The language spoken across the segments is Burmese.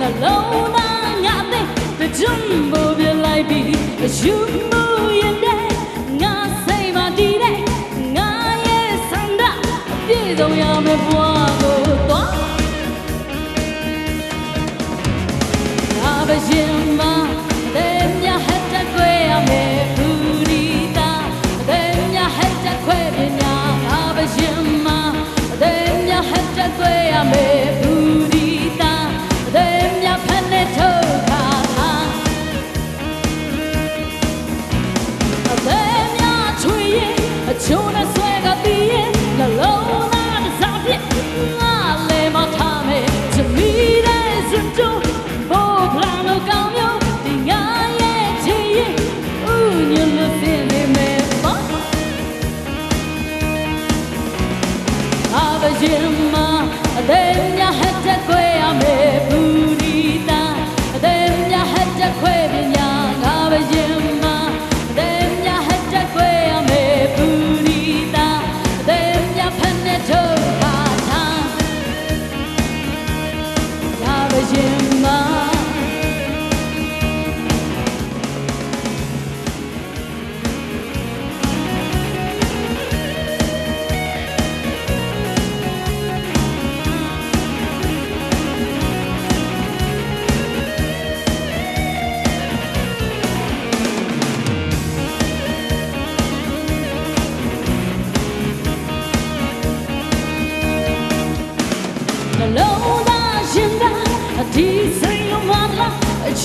နှလုံးသားငါသိတကြုံဘိုးပြလိုက်ပြီအယူမှု ချိုးနဲ့ဆွဲကတည်ရဲ့နှလုံးသားတစ်စောက်ပြည့်ငါလဲမထားမယ်ချမီတဲ့စွန်းတို့ဘောပလာလို့ကောင်းမျိုးဒီငါရဲ့ချီရင်ဥညွလို့ဖင်နေမယ်ပါအဘရင်မအတဲ့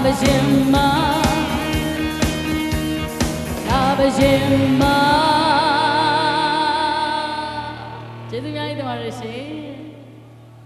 Abajimma Abajimma ကျေးဇူးများကြီးတင်ပါတယ်ရှင်